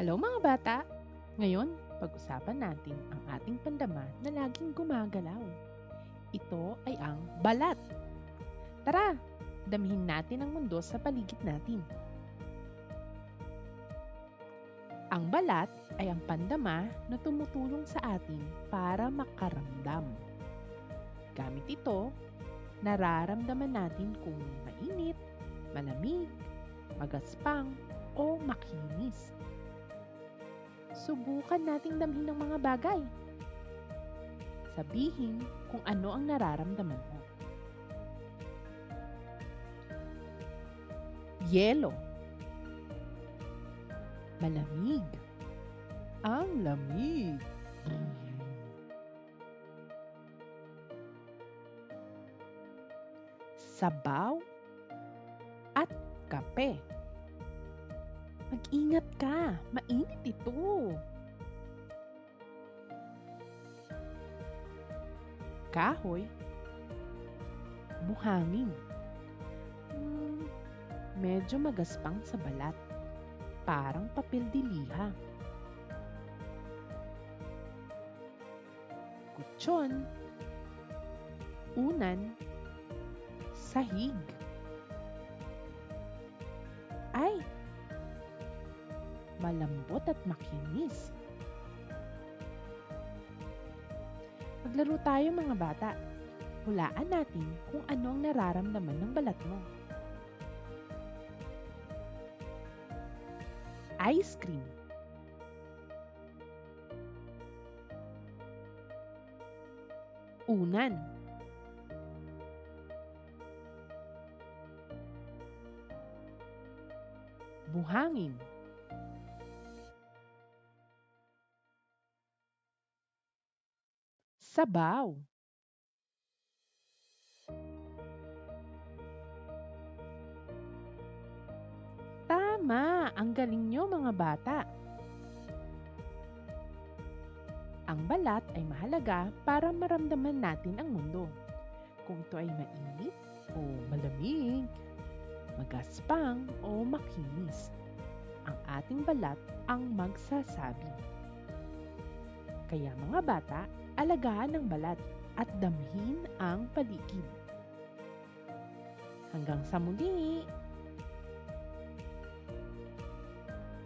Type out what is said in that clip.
Hello mga bata! Ngayon, pag-usapan natin ang ating pandama na laging gumagalaw. Ito ay ang balat. Tara, damihin natin ang mundo sa paligid natin. Ang balat ay ang pandama na tumutulong sa atin para makaramdam. Gamit ito, nararamdaman natin kung mainit, malamig, magaspang, o makinis. Subukan nating damhin ng mga bagay. Sabihin kung ano ang nararamdaman mo. Yelo. Malamig. Ang lamig. Sabaw at kape. Mag-ingat ka, mainit ito. Kahoy, buhangin. Hmm, medyo magaspang sa balat. Parang papel diliha. Kutsyon, unan, sahig. Malambot at makinis. Maglaro tayo mga bata. Hulaan natin kung ano ang nararamdaman ng balat mo. Ice cream. Unan. Buhangin. Sabaw. Tama! Ang galing nyo mga bata! Ang balat ay mahalaga para maramdaman natin ang mundo. Kung ito ay mainit o malamig, magaspang o makinis. Ang ating balat ang magsasabi. Kaya mga bata, alagaan ang balat at damhin ang paligid. Hanggang sa muli!